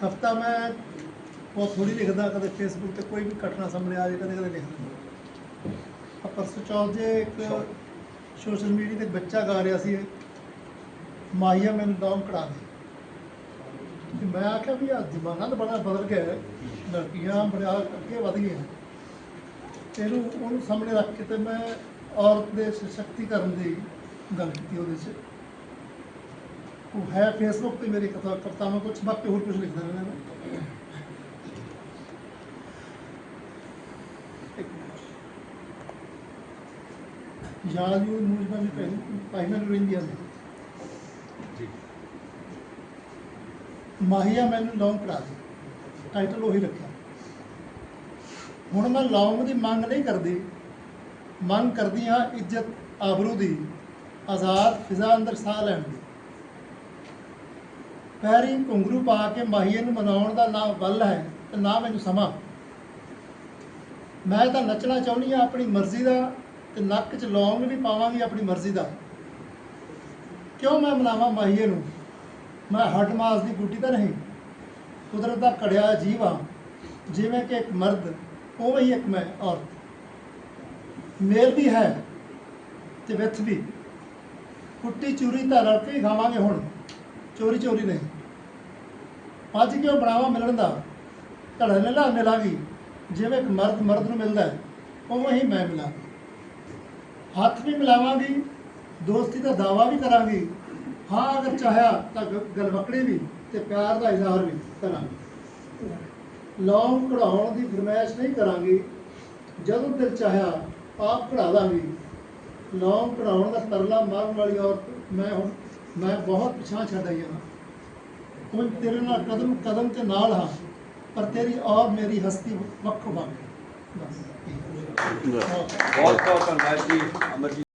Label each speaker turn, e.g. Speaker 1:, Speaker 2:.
Speaker 1: ਕਵਿਤਾ ਮੈਂ ਬਹੁਤ ਥੋੜੀ ਲਿਖਦਾ, ਕਦੇ ਫੇਸਬੁੱਕ ਤੇ ਕੋਈ ਵੀ ਘਟਨਾ ਸਾਹਮਣੇ ਆ ਜਾਏ ਕਦੇ ਕਦੇ ਲਿਖਦਾ ਆ ਪਰਸੋਂ ਚੌਥ ਜੇ ਇੱਕ ਸੋਸ਼ਲ ਮੀਡੀਆ ਤੇ ਬੱਚਾ ਗਾ ਰਿਹਾ ਸੀ, ਮਾਹੀਆ ਮੈਨੂੰ ਦਮ ਕੜਾ ਦੇ। ਤੇ ਮੈਂ ਆਖਿਆ ਵੀ ਆ ਜ਼ਮਾਨਾ ਤਾਂ ਬੜਾ ਬਦਲ ਗਿਆ ਹੈ, ਲੜਕੀਆਂ ਬੜਾ ਅੱਗੇ ਵਧ ਗਈਆਂ ਇਹਨੂੰ, ਉਹਨੂੰ ਸਾਹਮਣੇ ਰੱਖ ਕੇ ਤੇ ਮੈਂ ਔਰਤ ਦੇ ਸਸ਼ਕਤੀਕਰਨ ਦੀ ਗੱਲ ਕੀਤੀ ਉਹਦੇ 'ਚ। ਉਹ ਹੈ ਫੇਸਬੁੱਕ ਤੇ ਮੇਰੀ ਕਥਾ ਕਵਿਤਾਵਾਂ ਕੁਝ ਬਾਕੀ ਹੋਰ ਕੁਝ ਲਿਖਦਾ ਰਹਿੰਦਾ ਮੈਂ। ਯਾਦ ਯੂ ਮੂਜਬਾਂ ਦੀ ਪਹਿਲੀ ਪਹਿਲਾਂ ਨੂੰ ਰਹਿੰਦੀਆਂ ਨੇ। ਮਾਹੀਆ ਮੈਨੂੰ ਲੌਂਗ ਕਰਾ ਦੇ। ਟਾਈਟਲ ਉਹੀ ਰੱਖਿਆ। ਹੁਣ ਮੈਂ ਲੌਂਗ ਦੀ ਮੰਗ ਨਹੀਂ ਕਰਦੀ। ਮੰਗ ਕਰਦੀ ਹਾਂ ਇੱਜ਼ਤ ਆਬਰੂ ਦੀ ਆਜ਼ਾਦ ਫਿਜ਼ਾ ਅੰਦਰ ਸਾਹ ਲੈਣ ਦੀ। ਪੈਰੀ ਘੁੰਗਰੂ ਪਾ ਕੇ ਮਾਹੀਏ ਨੂੰ ਮਨਾਉਣ ਦਾ ਨਾ ਵੱਲ ਹੈ ਤੇ ਨਾ ਮੈਨੂੰ ਸਮਾਂ। ਮੈਂ ਤਾਂ ਨੱਚਣਾ ਚਾਹੁੰਦੀ ਹਾਂ ਆਪਣੀ ਮਰਜ਼ੀ ਦਾ ਤੇ ਨੱਕ 'ਚ ਲੌਂਗ ਵੀ ਪਾਵਾਂਗੀ ਆਪਣੀ ਮਰਜ਼ੀ ਦਾ। ਕਿਉਂ ਮੈਂ ਮਨਾਵਾਂ ਮਾਹੀਏ ਨੂੰ? ਮੈਂ ਹੱਡ ਮਾਸ ਦੀ ਗੁੱਡੀ ਤਾਂ ਨਹੀਂ। ਕੁਦਰਤ ਦਾ ਕੜਿਆ ਜੀਵ ਹਾਂ। ਜਿਵੇਂ ਕਿ ਇੱਕ ਮਰਦ, ਉਵੇਂ ਹੀ ਇੱਕ ਮੈਂ ਔਰਤ। ਮੇਲ ਵੀ ਹੈ ਤੇ ਵਿੱਥ ਵੀ। ਕੁੱਟੀ ਚੂਰੀ ਤਾਂ ਰਲ ਕੇ ਖਾਵਾਂਗੇ ਹੁਣ। ਚੋਰੀ ਚੋਰੀ ਨਹੀਂ। ਅੱਜ ਕਿਉਂ ਬਣਾਵਾ ਮਿਲਣ ਦਾ ਧੜਨ ਨੇ ਲਾ ਮਿਲਾਂਗੀ ਜਿਵੇਂ ਇੱਕ ਮਰਦ ਮਰਦ ਨੂੰ ਮਿਲਦਾ ਹੈ, ਉਵੇਂ ਹੀ ਮੈਂ ਮਿਲਾਂ। ਹੱਥ ਵੀ ਮਿਲਾਵਾਂਗੀ, ਦੋਸਤੀ ਦਾ ਦਾਵਾ ਵੀ ਕਰਾਂਗੀ। ਹਾਂ, ਅਗਰ ਚਾਹਿਆ ਤਾਂ ਗ- ਗਲਵਕੜੀ ਵੀ ਤੇ ਪਿਆਰ ਦਾ ਇਜ਼ਹਾਰ ਵੀ ਕਰਾਂਗੀ। ਲੌਂਗ ਕਢਾਉਣ ਦੀ ਫਰਮਾਇਸ਼ ਨਹੀਂ ਕਰਾਂਗੀ। ਜਦੋਂ ਦਿਲ ਚਾਹਿਆ, ਆਪ ਕਢਾ ਲਾਂਗੀ ਲੌਂਗ ਕਢਾਉਣ ਦਾ ਤਰਲਾ ਮਾਰਨ ਵਾਲੀ ਔਰਤ ਮੈਂ ਹੁਣ ਮੈਂ ਬਹੁਤ ਪਿਛਾਂ ਛੱਡ ਆਈ ਹਾਂ ਹੁਣ ਤੇਰੇ ਨਾਲ ਕਦਮ ਕਦਮ ਤੇ ਨਾਲ ਹਾਂ ਪਰ ਤੇਰੀ ਔਰ ਮੇਰੀ ਹਸਤੀ ਵੱਖੋ ਵੱਖ ਬਸ
Speaker 2: ਬਹੁਤ ਬਹੁਤ ਧੰਨਵਾਦ ਜੀ ਅਮਰਜੀਤ